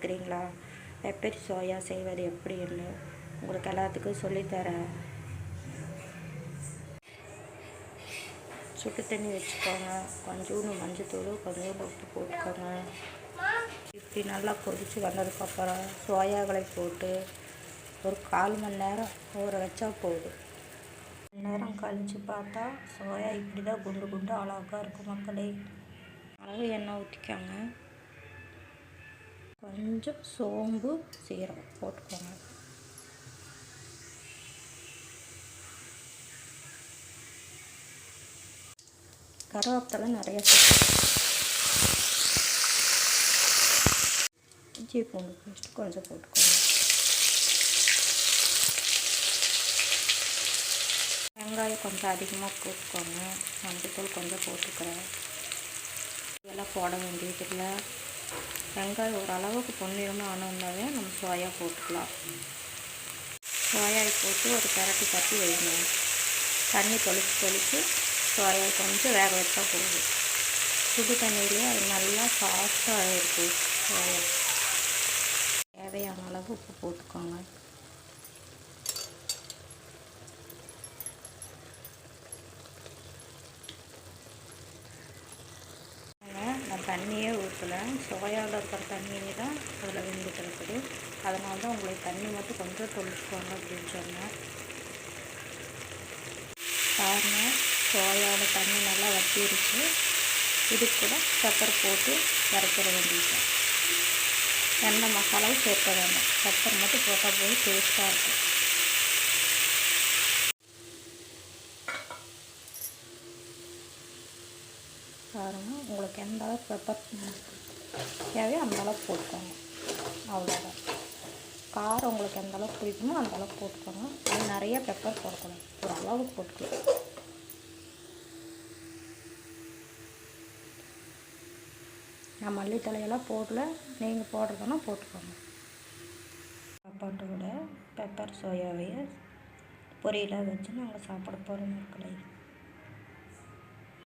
பார்க்குறீங்களா pepper soya செய்வது எப்படின்னு உங்களுக்கு எல்லாத்துக்கும் சொல்லித்தரேன். சுட்டு தண்ணி வச்சுக்கோங்க. கொஞ்சோண்டு மஞ்சத்தூள் கொஞ்சோண்டு உப்பு போட்டுக்கோங்க. இப்படி நல்லா கொதித்து வந்ததுக்கப்புறம் சோயாக்களை போட்டு ஒரு கால் மணி நேரம் ஊற வச்சா போதும். மணி நேரம் கழித்து பார்த்தா சோயா இப்படி தான் குண்டு குண்டு அழகாக இருக்கும் மக்களே. அளவு எண்ணெய் ஊற்றிக்கோங்க கொஞ்சம் சோம்பு சீரகம் போட்டுக்கோங்க. கருவேப்பிலை நிறைய சேர்த்து இஞ்சி பூண்டு பேஸ்ட் கொஞ்சம் போட்டுக்கோங்க. வெங்காயம் கொஞ்சம் அதிகமாக போட்டுக்கோங்க. மஞ்சத்தூள் கொஞ்சம் போட்டுக்கிறேன். இதெல்லாம் போட வேண்டியதில்லை. வெங்காயம் ஓரளவுக்கு பொன்னிறமாக ஆனோம்னாவே நம்ம சோயா போட்டுக்கலாம். சோயாவை போட்டு ஒரு கரட்டி கட்டி வைங்க தண்ணி தொளிச்சு தொளிச்சு சோயா கொஞ்சம் வேக வச்சா போதும். சுடு தண்ணியிலே அது நல்லா சாஃப்டாக இருக்கும் சோயா தேவையான அளவு உப்பு போட்டுக்கோங்க. நான் தண்ணியே ஊற்றலை சோயாவில் இருக்கிற தண்ணியே தான் அதில் வெந்துட்டு இருக்குது அதனால தான் உங்களுக்கு தண்ணி மட்டும் கொஞ்சம் தொளிச்சுக்கோங்க அப்படின்னு சொன்னேன். பாருங்க சோயாவில் தண்ணி நல்லா வற்றிருச்சு இது கூட பெப்பர் போட்டு இறக்கிற வேண்டியது எந்த மசாலாவும் சேர்க்க வேண்டாம். பெப்பர் மட்டும் போட்டால் போய் டேஸ்ட்டாக இருக்கும். பாருங்கள் உங்களுக்கு எந்த அளவுக்கு பெப்பர் தேவையோ அந்த அளவுக்கு போட்டுக்கோங்க. அவ்வளோதான் காரம் உங்களுக்கு எந்த அளவுக்கு பிடிக்குமோ அந்த அளவுக்கு போட்டுக்கோங்க. அது நிறைய பெப்பர் போடக்கூடாது. ஒரு அளவுக்கு போட்டுக்கலாம் நான் மல்லித்தலையெல்லாம் போடல. நீங்கள் போடுறதுனா போட்டுக்கோங்க. சாப்பாட்டோட பெப்பர் சோயாவையை பொரியலாக வச்சு நாங்கள் சாப்பிட போகிறோம் மக்களை